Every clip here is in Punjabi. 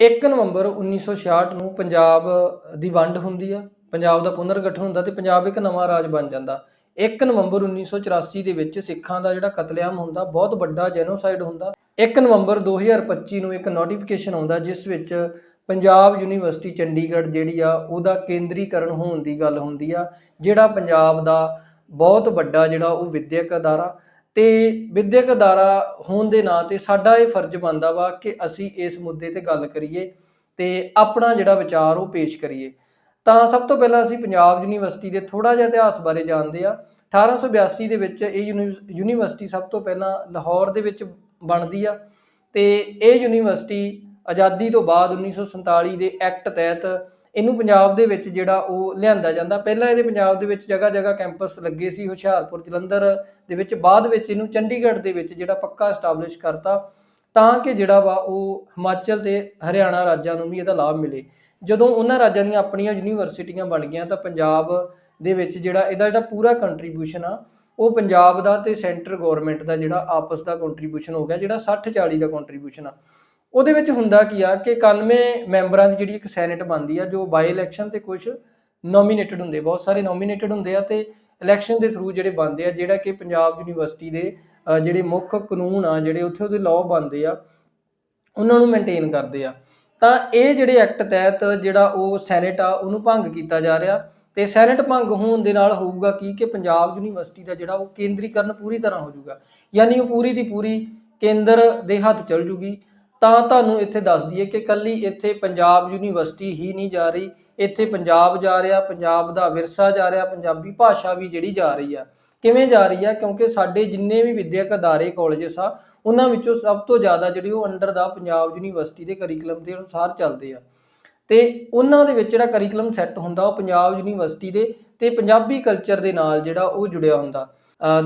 1 ਨਵੰਬਰ 1966 ਨੂੰ ਪੰਜਾਬ ਦੀ ਵੰਡ ਹੁੰਦੀ ਆ, ਪੰਜਾਬ ਦਾ ਪੁਨਰਗਠਨ ਹੁੰਦਾ ਤੇ ਪੰਜਾਬ ਇੱਕ ਨਵਾਂ ਰਾਜ ਬਣ ਜਾਂਦਾ। 1 ਨਵੰਬਰ 1984 ਦੇ ਵਿੱਚ ਸਿੱਖਾਂ ਦਾ ਜਿਹੜਾ ਕਤਲੇਆਮ ਹੁੰਦਾ, ਬਹੁਤ ਵੱਡਾ ਜੈਨੋਸਾਈਡ ਹੁੰਦਾ। 1 ਨਵੰਬਰ 2025 ਨੂੰ ਇੱਕ ਨੋਟੀਫਿਕੇਸ਼ਨ ਆਉਂਦਾ, ਜਿਸ ਵਿੱਚ ਪੰਜਾਬ ਯੂਨੀਵਰਸਿਟੀ ਚੰਡੀਗੜ੍ਹ ਜਿਹੜੀ ਆ, ਉਹਦਾ ਕੇਂਦਰੀਕਰਨ ਹੋਣ ਦੀ ਗੱਲ ਹੁੰਦੀ ਆ, ਜਿਹੜਾ ਪੰਜਾਬ ਦਾ ਬਹੁਤ ਵੱਡਾ ਜਿਹੜਾ ਉਹ ਵਿਦਿਅਕ ਅਦਾਰਾ ਤੇ ਵਿਦਿਅਕ ਅਦਾਰਾ ਹੋਣ ਦੇ ਨਾਂ ਤੇ ਸਾਡਾ ਇਹ ਫਰਜ਼ ਬਣਦਾ ਵਾ ਕਿ ਅਸੀਂ ਇਸ ਮੁੱਦੇ ਤੇ ਗੱਲ ਕਰੀਏ ਤੇ ਆਪਣਾ ਜਿਹੜਾ ਵਿਚਾਰ ਉਹ ਪੇਸ਼ ਕਰੀਏ। ਤਾਂ ਸਭ ਤੋਂ ਪਹਿਲਾਂ ਅਸੀਂ ਪੰਜਾਬ ਯੂਨੀਵਰਸਿਟੀ ਦੇ ਥੋੜਾ ਜਿਹਾ ਇਤਿਹਾਸ ਬਾਰੇ ਜਾਣਦੇ ਆ 1882 ਦੇ ਵਿੱਚ ਇਹ ਯੂਨੀ- ਯੂਨੀਵਰਸਿਟੀ ਸਭ ਤੋਂ ਪਹਿਲਾਂ ਲਾਹੌਰ ਦੇ ਵਿੱਚ ਬਣਦੀ ਆ ਤੇ ਇਹ ਯੂਨੀਵਰਸਿਟੀ ਆਜ਼ਾਦੀ ਤੋਂ ਬਾਅਦ 1947 ਦੇ ਐਕਟ ਤਹਿਤ ਇਹਨੂੰ ਪੰਜਾਬ ਦੇ ਵਿੱਚ ਜਿਹੜਾ ਉਹ ਲਿਆਂਦਾ ਜਾਂਦਾ। ਪਹਿਲਾਂ ਇਹਦੇ ਪੰਜਾਬ ਦੇ ਵਿੱਚ ਜਗ੍ਹਾ ਜਗ੍ਹਾ ਕੈਂਪਸ ਲੱਗੇ ਸੀ ਹੁਸ਼ਿਆਰਪੁਰ, ਜਲੰਧਰ ਦੇ ਵਿੱਚ। ਬਾਅਦ ਵਿੱਚ ਇਹਨੂੰ ਚੰਡੀਗੜ੍ਹ ਦੇ ਵਿੱਚ ਜਿਹੜਾ ਪੱਕਾ ਐਸਟੈਬਲਿਸ਼ ਕਰਤਾ, ਤਾਂ ਕਿ ਜਿਹੜਾ ਵਾ ਉਹ ਹਿਮਾਚਲ ਤੇ ਹਰਿਆਣਾ ਰਾਜਾਂ ਨੂੰ ਵੀ ਇਹਦਾ ਲਾਭ ਮਿਲੇ। ਜਦੋਂ ਉਹਨਾਂ ਰਾਜਾਂ ਦੀਆਂ ਆਪਣੀਆਂ ਯੂਨੀਵਰਸਿਟੀਆਂ ਬਣ ਗਈਆਂ, ਤਾਂ ਪੰਜਾਬ ਦੇ ਵਿੱਚ ਜਿਹੜਾ ਇਹਦਾ ਜਿਹੜਾ ਪੂਰਾ ਕੰਟਰੀਬਿਊਸ਼ਨ ਆ, ਉਹ ਪੰਜਾਬ ਦਾ ਤੇ ਸੈਂਟਰ ਗਵਰਨਮੈਂਟ ਦਾ ਜਿਹੜਾ ਆਪਸ ਦਾ ਕੰਟਰੀਬਿਊਸ਼ਨ ਹੋ ਗਿਆ, ਜਿਹੜਾ 60 40 ਦਾ ਕੰਟਰੀਬਿਊਸ਼ਨ ਆ। ਉਹਦੇ ਵਿੱਚ ਹੁੰਦਾ ਕੀ ਆ ਕਿ 91 ਮੈਂਬਰਾਂ ਦੀ ਜਿਹੜੀ ਇੱਕ ਸੈਨੇਟ ਬਣਦੀ ਆ, ਜੋ ਬਾਈ ਇਲੈਕਸ਼ਨ ਤੇ ਕੁਝ ਨੋਮੀਨੇਟਡ ਹੁੰਦੇ ਬਹੁਤ ਸਾਰੇ ਨੋਮੀਨੇਟਡ ਹੁੰਦੇ ਆ ਤੇ ਇਲੈਕਸ਼ਨ ਦੇ ਥਰੂ ਜਿਹੜੇ ਬਣਦੇ ਆ, ਜਿਹੜਾ ਕਿ ਪੰਜਾਬ ਯੂਨੀਵਰਸਿਟੀ ਦੇ ਜਿਹੜੇ ਮੁੱਖ ਕਾਨੂੰਨ ਆ, ਜਿਹੜੇ ਉੱਥੇ ਉਹਦੇ ਲਾਅ ਬਣਦੇ ਆ, ਉਹਨਾਂ ਨੂੰ ਮੇਨਟੇਨ ਕਰਦੇ ਆ। ਤਾਂ ਇਹ ਜਿਹੜੇ ਐਕਟ ਤਹਿਤ ਜਿਹੜਾ ਉਹ ਸੈਨੇਟ ਆ, ਉਹਨੂੰ ਭੰਗ ਕੀਤਾ ਜਾ ਰਿਹਾ ਤੇ ਸੈਨੇਟ ਭੰਗ ਹੋਣ ਦੇ ਨਾਲ ਹੋਊਗਾ ਕੀ ਕਿ ਪੰਜਾਬ ਯੂਨੀਵਰਸਿਟੀ ਦਾ ਜਿਹੜਾ ਉਹ ਕੇਂਦਰੀਕਰਨ ਪੂਰੀ ਤਰ੍ਹਾਂ ਹੋ ਜਾਊਗਾ, ਯਾਨੀ ਉਹ ਪੂਰੀ ਦੀ ਪੂਰੀ ਕੇਂਦਰ ਦੇ ਹੱਥ ਚਲ ਜੂਗੀ ਤਾਂ ਤੁਹਾਨੂੰ ਇੱਥੇ ਦੱਸ ਦਈਏ ਕਿ ਕੱਲੀ ਇੱਥੇ ਪੰਜਾਬ ਯੂਨੀਵਰਸਿਟੀ ਹੀ ਨਹੀਂ ਜਾ ਰਹੀ। ਇੱਥੇ ਪੰਜਾਬ ਜਾ ਰਿਹਾ, ਪੰਜਾਬ ਦਾ ਵਿਰਸਾ ਜਾ ਰਿਹਾ, ਪੰਜਾਬੀ ਭਾਸ਼ਾ ਵੀ ਜਿਹੜੀ ਜਾ ਰਹੀ ਆ। ਕਿਵੇਂ ਜਾ ਰਹੀ ਆ? ਕਿਉਂਕਿ ਸਾਡੇ ਜਿੰਨੇ ਵੀ ਵਿਦਿਅਕ ਅਦਾਰੇ ਕਾਲਜਸ ਆ, ਉਹਨਾਂ ਵਿੱਚੋਂ ਸਭ ਤੋਂ ਜ਼ਿਆਦਾ ਜਿਹੜੀ ਉਹ ਅੰਡਰ ਦਾ ਪੰਜਾਬ ਯੂਨੀਵਰਸਿਟੀ ਦੇ ਕਰਿਕੂਲਮ ਦੇ ਅਨੁਸਾਰ ਚੱਲਦੇ ਆ। ਤੇ ਉਹਨਾਂ ਦੇ ਵਿੱਚ ਜਿਹੜਾ ਕਰਿਕੂਲਮ ਸੈੱਟ ਹੁੰਦਾ, ਉਹ ਪੰਜਾਬ ਯੂਨੀਵਰਸਿਟੀ ਦੇ ਤੇ ਪੰਜਾਬੀ ਕਲਚਰ ਦੇ ਨਾਲ ਜਿਹੜਾ ਉਹ ਜੁੜਿਆ ਹੁੰਦਾ।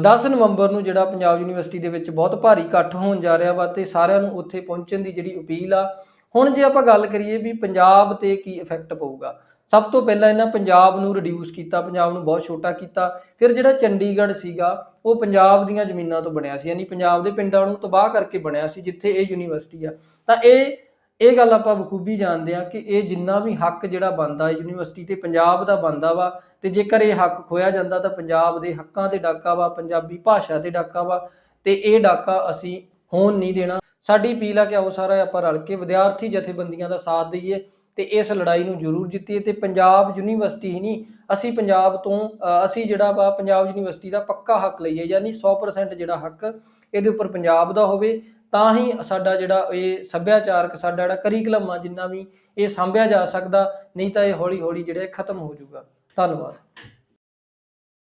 10 ਨਵੰਬਰ ਨੂੰ ਜਿਹੜਾ ਪੰਜਾਬ ਯੂਨੀਵਰਸਿਟੀ ਦੇ ਵਿੱਚ ਬਹੁਤ ਭਾਰੀ ਇਕੱਠ ਹੋਣ ਜਾ ਰਿਹਾ ਵਾ ਤੇ ਸਾਰਿਆਂ ਨੂੰ ਉੱਥੇ ਪਹੁੰਚਣ ਦੀ ਜਿਹੜੀ ਅਪੀਲ ਆ, ਹੁਣ ਜੇ ਆਪਾਂ ਗੱਲ ਕਰੀਏ ਵੀ ਪੰਜਾਬ ਤੇ ਕੀ ਇਫੈਕਟ ਪਊਗਾ, ਸਭ ਤੋਂ ਪਹਿਲਾਂ ਇਹਨਾਂ ਪੰਜਾਬ ਨੂੰ ਰਿਡਿਊਸ ਕੀਤਾ, ਪੰਜਾਬ ਨੂੰ ਬਹੁਤ ਛੋਟਾ ਕੀਤਾ, ਫਿਰ ਜਿਹੜਾ ਚੰਡੀਗੜ੍ਹ ਸੀਗਾ, ਉਹ ਪੰਜਾਬ ਦੀਆਂ ਜ਼ਮੀਨਾਂ ਤੋਂ ਬਣਿਆ ਸੀ, ਯਾਨੀ ਪੰਜਾਬ ਦੇ ਪਿੰਡਾਂ ਨੂੰ ਤਬਾਹ ਕਰਕੇ ਬਣਿਆ ਸੀ, ਜਿੱਥੇ ਇਹ ਯੂਨੀਵਰਸਿਟੀ ਆ। ਤਾਂ ਇਹ ਇਹ ਗੱਲ ਆਪਾਂ ਬਖੂਬੀ ਜਾਣਦੇ ਆ ਕਿ ਇਹ ਜਿੰਨਾ ਵੀ ਹੱਕ ਜਿਹੜਾ ਬਣਦਾ ਯੂਨੀਵਰਸਿਟੀ ਤੇ ਪੰਜਾਬ ਦਾ ਬਣਦਾ ਵਾ ਤੇ ਜੇਕਰ ਇਹ ਹੱਕ ਖੋਇਆ ਜਾਂਦਾ ਤਾਂ ਪੰਜਾਬ ਦੇ ਹੱਕਾਂ ਤੇ ਡਾਕਾ ਵਾ, ਪੰਜਾਬੀ ਭਾਸ਼ਾ ਤੇ ਡਾਕਾ ਵਾ ਤੇ ਇਹ ਡਾਕਾ ਅਸੀਂ ਹੋਣ ਨਹੀਂ ਦੇਣਾ। ਸਾਡੀ ਅਪੀਲ ਆ ਕਿ ਆਓ ਸਾਰਾ ਆਪਾਂ ਰਲ ਕੇ ਵਿਦਿਆਰਥੀ ਜਥੇਬੰਦੀਆਂ ਦਾ ਸਾਥ ਦਈਏ ਤੇ ਇਸ ਲੜਾਈ ਨੂੰ ਜ਼ਰੂਰ ਜਿੱਤੀਏ ਤੇ ਪੰਜਾਬ ਯੂਨੀਵਰਸਿਟੀ ਹੀ ਨਹੀਂ, ਅਸੀਂ ਪੰਜਾਬ ਤੋਂ ਅਸੀਂ ਜਿਹੜਾ ਵਾ ਪੰਜਾਬ ਯੂਨੀਵਰਸਿਟੀ ਦਾ ਪੱਕਾ ਹੱਕ ਲਈਏ, ਯਾਨੀ 100% ਜਿਹੜਾ ਹੱਕ ਇਹਦੇ ਉੱਪਰ ਪੰਜਾਬ ਦਾ ਹੋਵੇ ਤਾਂ ਹੀ ਸਾਡਾ ਜਿਹੜਾ ਇਹ ਸੱਭਿਆਚਾਰਕ, ਸਾਡਾ ਜਿਹੜਾ ਕਰਿਕੂਲਮ ਆ, ਜਿੰਨਾ ਵੀ ਇਹ ਸਾਂਭਿਆ ਜਾ ਸਕਦਾ, ਨਹੀਂ ਤਾਂ ਇਹ ਹੌਲੀ ਹੌਲੀ ਜਿਹੜਾ ਖਤਮ ਹੋ ਜਾਊਗਾ। ਧੰਨਵਾਦ।